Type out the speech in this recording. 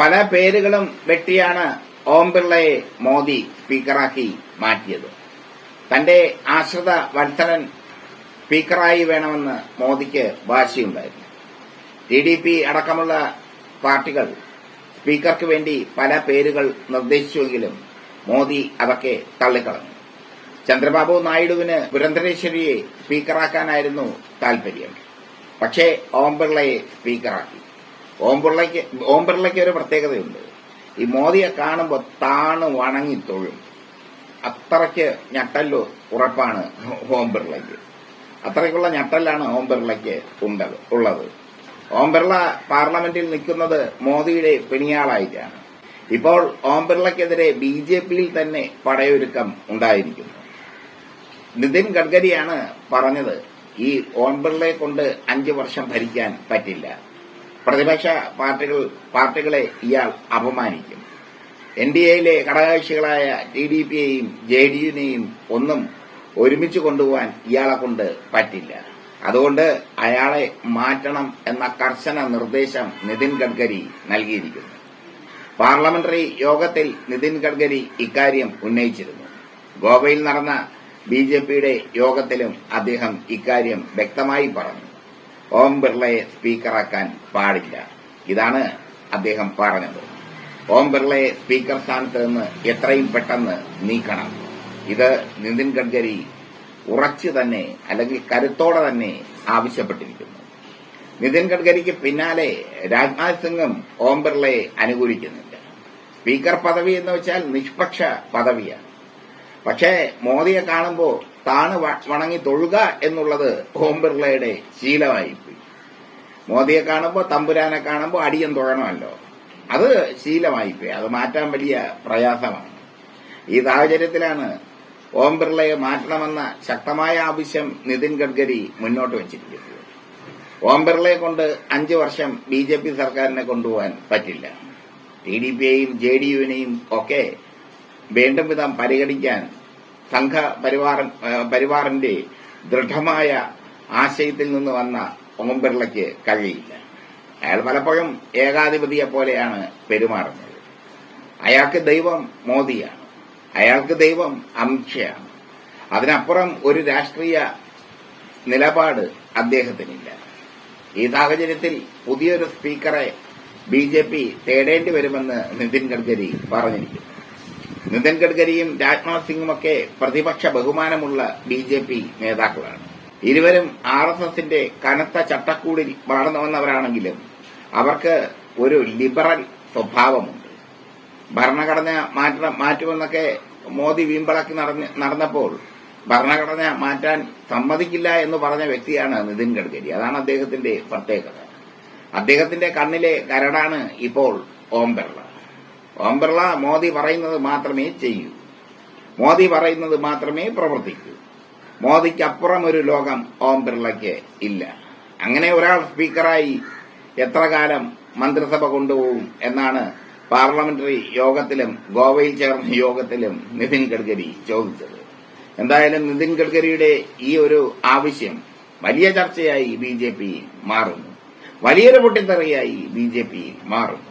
പല പേരുകളും വെട്ടിയാണ് ഓം ബിർളയെ മോദി സ്പീക്കറാക്കി മാറ്റിയത്. തന്റെ ആശ്രിത വത്സരൻ സ്പീക്കറായി വേണമെന്ന് മോദിക്ക് വാശിയുണ്ടായിരുന്നു. ടി ഡി പി അടക്കമുള്ള പാർട്ടികൾ സ്പീക്കർക്ക് വേണ്ടി പല പേരുകൾ നിർദ്ദേശിച്ചുവെങ്കിലും മോദി അതൊക്കെ തള്ളിക്കളഞ്ഞു. ചന്ദ്രബാബു നായിഡുവിന് പുരന്തരേശ്വരിയെ സ്പീക്കറാക്കാനായിരുന്നു താൽപര്യം. പക്ഷേ ഓം ബിർളയെ സ്പീക്കറാക്കി. ഓം ബിർളയ്ക്ക് ഓം ഒരു പ്രത്യേകതയുണ്ട്. ഈ മോദിയെ കാണുമ്പോൾ താണ് വണങ്ങി തൊഴും. അത്രയ്ക്ക് ഞട്ടല്ലോ ഉറപ്പാണ് ഓം അത്രയ്ക്കുള്ള ഞട്ടലാണ് ഓം ഉണ്ടത് ഉള്ളത്. ഓം പാർലമെന്റിൽ നിൽക്കുന്നത് മോദിയുടെ പിണിയാളായിട്ടാണ്. ഇപ്പോൾ ഓം ബിർളയ്ക്കെതിരെ ബി ജെ പിയിൽ തന്നെ പടയൊരുക്കം ഉണ്ടായിരിക്കുന്നു. നിതിൻ ഗഡ്കരിയാണ് പറഞ്ഞത് ഈ ഓം കൊണ്ട് അഞ്ചു വർഷം ഭരിക്കാൻ പറ്റില്ല. പ്രതിപക്ഷ പാർട്ടികൾ പാർട്ടികളെ ഇയാൾ അപമാനിക്കും. എൻ ഡി എയിലെ ഘടകകക്ഷികളായ ടി ഡി പിയെയും ജെ ഡി യുനെയും ഒന്നും ഒരുമിച്ച് കൊണ്ടുപോകാൻ ഇയാളെ കൊണ്ട് പറ്റില്ല. അതുകൊണ്ട് അയാളെ മാറ്റണം എന്ന കർശന നിർദ്ദേശം നിതിൻ ഗഡ്കരി നൽകിയിരിക്കുന്നു. പാർലമെന്ററി യോഗത്തിൽ നിതിൻ ഗഡ്കരി ഇക്കാര്യം ഉന്നയിച്ചിരുന്നു. ഗോവയിൽ നടന്ന ബി യോഗത്തിലും അദ്ദേഹം ഇക്കാര്യം വ്യക്തമായി പറഞ്ഞു. ഓം ബിർളയെ സ്പീക്കറാക്കാൻ പാടില്ല. ഇതാണ് അദ്ദേഹം പറഞ്ഞത്. ഓം ബിർളയെ സ്പീക്കർ സ്ഥാനത്ത് നിന്ന് എത്രയും പെട്ടെന്ന് നീക്കണം. ഇത് നിതിൻ ഗഡ്കരി ഉറച്ചു തന്നെ അല്ലെങ്കിൽ കരുത്തോടെ തന്നെ ആവശ്യപ്പെട്ടിരിക്കുന്നു. നിതിൻ ഗഡ്കരിക്ക് പിന്നാലെ രാജ്നാഥ് സിംഗും ഓം ബിർളയെ അനുകൂലിക്കുന്നില്ല സ്പീക്കർ പദവി എന്ന് വെച്ചാൽ നിഷ്പക്ഷ പദവിയാണ്. പക്ഷേ മോദിയെ കാണുമ്പോൾ താണ് വണങ്ങി തൊഴുക എന്നുള്ളത് ഓം ബിർളയുടെ ശീലമായിപ്പോയി. മോദിയെ കാണുമ്പോൾ തമ്പുരാനെ കാണുമ്പോൾ അടിയൻ തൊഴണമല്ലോ. അത് ശീലമായിപ്പോയി. അത് മാറ്റാൻ വലിയ പ്രയാസമാണ്. ഈ സാഹചര്യത്തിലാണ് ഓം ബിർളയെ മാറ്റണമെന്ന ശക്തമായ ആവശ്യം നിതിൻ ഗഡ്കരി മുന്നോട്ട് വച്ചിരിക്കുന്നത്. ഓം ബിർളയെ കൊണ്ട് അഞ്ചു വർഷം ബി ജെ പി സർക്കാരിനെ കൊണ്ടുപോകാൻ പറ്റില്ല. ടി ഡി പിയെയും ജെ ഡി യുവിനെയും ഒക്കെ വേണ്ടും വിധം പരിഗണിക്കാൻ സംഘ പരിവാറിന്റെ ദൃഢമായ ആശയത്തിൽ നിന്ന് വന്ന ഓം ബിർളയ്ക്ക് കഴിയില്ല. അയാൾ പലപ്പോഴും ഏകാധിപതിയെ പോലെയാണ് പെരുമാറുന്നത്. അയാൾക്ക് ദൈവം മോദിയാണ്. അയാൾക്ക് ദൈവം അമിത്ഷയാണ്. അതിനപ്പുറം ഒരു രാഷ്ട്രീയ നിലപാട് അദ്ദേഹത്തിനില്ല. ഈ സാഹചര്യത്തിൽ പുതിയൊരു സ്പീക്കറെ ബി ജെ പി തേടേണ്ടി വരുമെന്ന് നിതിൻ ഗഡ്കരി പറഞ്ഞിരിക്കുന്നു. നിതിൻ ഗഡ്കരിയും രാജ്നാഥ് സിംഗും ഒക്കെ പ്രതിപക്ഷ ബഹുമാനമുള്ള ബി ജെ പി നേതാക്കളാണ്. ഇരുവരും ആർ എസ് എസിന്റെ കനത്ത ചട്ടക്കൂടിൽ വളർന്നു വന്നവരാണെങ്കിലും അവർക്ക് ഒരു ലിബറൽ സ്വഭാവമുണ്ട്. ഭരണഘടന മാറ്റുമെന്നൊക്കെ മോദി വീമ്പളക്കി നടന്നപ്പോൾ ഭരണഘടന മാറ്റാൻ സമ്മതിക്കില്ല എന്ന് പറഞ്ഞ വ്യക്തിയാണ് നിതിൻ ഗഡ്കരി. അതാണ് അദ്ദേഹത്തിന്റെ പ്രത്യേകത. അദ്ദേഹത്തിന്റെ കണ്ണിലെ കരടാണ് ഇപ്പോൾ ഓം ബിർള. ഓം മോദി പറയുന്നത് മാത്രമേ ചെയ്യൂ. മോദി പറയുന്നത് മാത്രമേ പ്രവർത്തിക്കൂ. മോദിക്കപ്പുറം ഒരു ലോകം ഓം ബിർളയ്ക്ക് ഇല്ല. അങ്ങനെ ഒരാൾ സ്പീക്കറായി എത്ര കാലം മന്ത്രിസഭ കൊണ്ടുപോകും എന്നാണ് പാർലമെന്ററി യോഗത്തിലും ഗോവയിൽ ചേർന്ന യോഗത്തിലും നിതിൻ ഗഡ്കരി ചോദിച്ചത്. എന്തായാലും നിതിൻ ഗഡ്കരിയുടെ ഈ ഒരു ആവശ്യം വലിയ ചർച്ചയായി ബി മാറുന്നു. വലിയൊരു പൊട്ടിത്തെറിയായി ബി മാറുന്നു.